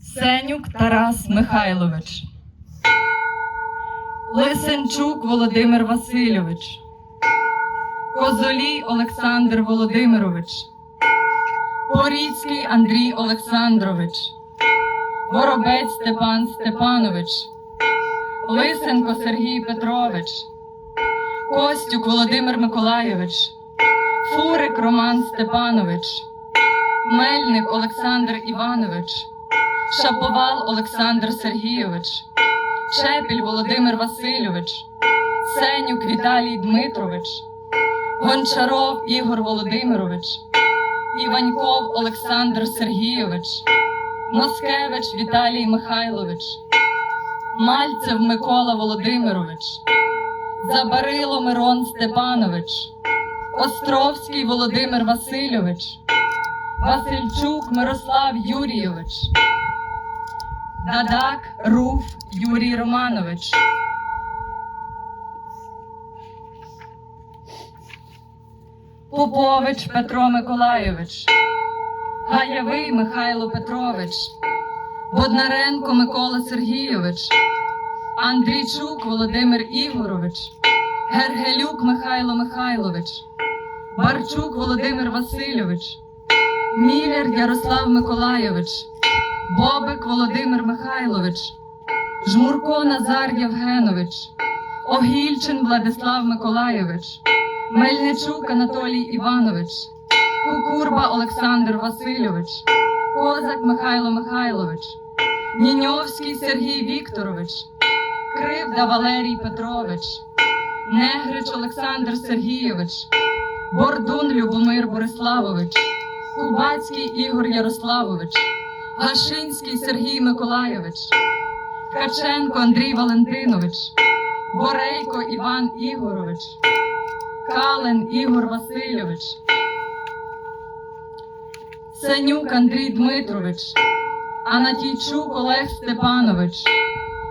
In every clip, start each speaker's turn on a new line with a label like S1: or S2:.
S1: Сенюк Тарас Михайлович, Лисенчук Володимир Васильович, Козолій Олександр Володимирович, Поріцький Андрій Олександрович, Воробець Степан Степанович, Лисенко Сергій Петрович, Костюк Володимир Миколайович, Фурик Роман Степанович, Мельник Олександр Іванович, Шаповал Олександр Сергійович, Чепіль Володимир Васильович, Сенюк Віталій Дмитрович, Гончаров Ігор Володимирович, Іваньков Олександр Сергійович, Москевич Віталій Михайлович, Мальцев Микола Володимирович, Забарило Мирон Степанович, Островський Володимир Васильович, Васильчук Мирослав Юрійович, Дадак Руф Юрій Романович. Попович Петро Миколайович, Гаєвий Михайло Петрович, Боднаренко Микола Сергійович, Андрійчук Володимир Ігорович, Гергелюк Михайло Михайлович, Барчук Володимир Васильович, Міллер Ярослав Миколайович, Бобик Володимир Михайлович, Жмурко Назар Євгенович, Огільчин Владислав Миколайович, Мельничук Анатолій Іванович, Кукурба Олександр Васильович, Козак Михайло Михайлович, Ніньовський Сергій Вікторович, Кривда Валерій Петрович, Негрич Олександр Сергійович, Бордун Любомир Бориславович, Кубацький Ігор Ярославович, Гашинський Сергій Миколайович, Ткаченко Андрій Валентинович, Борейко Іван Ігорович, Кален Ігор Васильович, Сенюк Андрій Дмитрович, Анатійчук Олег Степанович,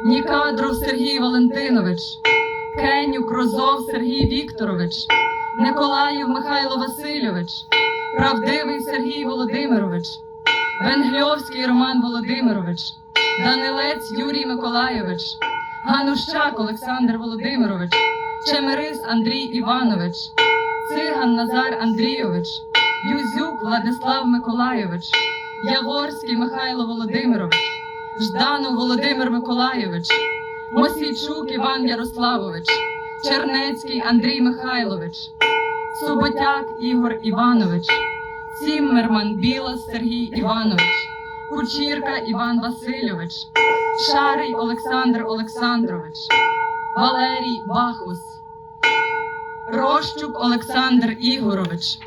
S1: Нікадров Сергій Валентинович, Кенюк Розов Сергій Вікторович, Николаїв Михайло Васильович, Правдивий Сергій Володимирович, Венгльовський Роман Володимирович, Данилець Юрій Миколайович, Ганущак Олександр Володимирович, Чемерис Андрій Іванович, Циган Назар Андрійович, Юзюк Владислав Миколайович, Яворський Михайло Володимирович, Жданов Володимир Миколайович, Мосійчук Іван Ярославович, Чернецький Андрій Михайлович, Суботяк Ігор Іванович, Ціммерман Білос Сергій Іванович, Кучірка Іван Васильович, Шарий Олександр Олександрович, Валерій Бахус, Рощук Олександр Ігорович,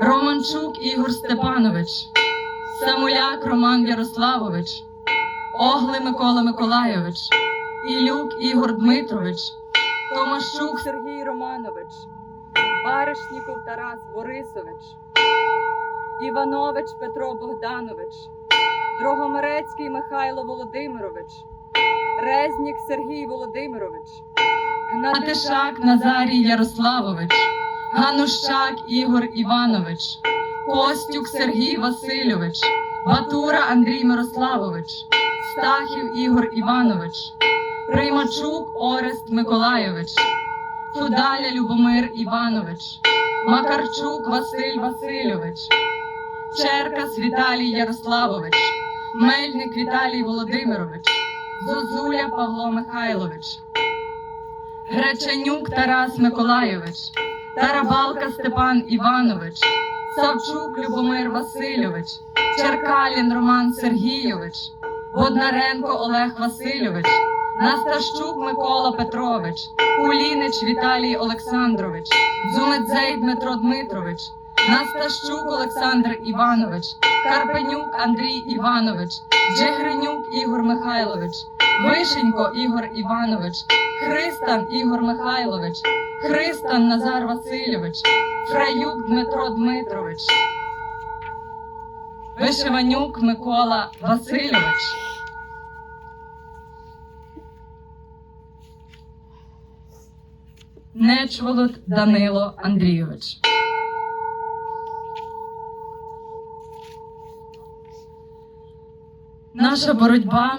S1: Романчук Ігор Степанович, Самуляк Роман Ярославович, Огли Микола Миколайович, Ілюк Ігор Дмитрович, Томашук Сергій Романович, Баришніков Тарас Борисович, Іванович Петро Богданович, Дрогомерецький Михайло Володимирович, Резнік Сергій Володимирович, Гнатишак Назарій Ярославович, Ганущак Ігор Іванович, Костюк Сергій Васильович, Батура Андрій Мирославович, Стахів Ігор Іванович, Приймачук Орест Миколайович, Фудаля Любомир Іванович, Макарчук Василь Васильович, Черкас Віталій Ярославович, Мельник Віталій Володимирович, Зозуля Павло Михайлович, Греченюк Тарас Миколайович, Тарабалка Степан Іванович, Савчук Любомир Васильович, Черкалін Роман Сергійович, Боднаренко Олег Васильович, Настащук Микола Петрович, Кулінич Віталій Олександрович, Дзумедзей Дмитро Дмитрович, Настащук Олександр Іванович, Карпенюк Андрій Іванович, Джегринюк Ігор Михайлович, Вишенько Ігор Іванович, Христан Ігор Михайлович, Христан Назар Васильович, Фраюк Дмитро Дмитрович, Вишиванюк Микола Васильович. Нечволод Данило Андрійович. Наша боротьба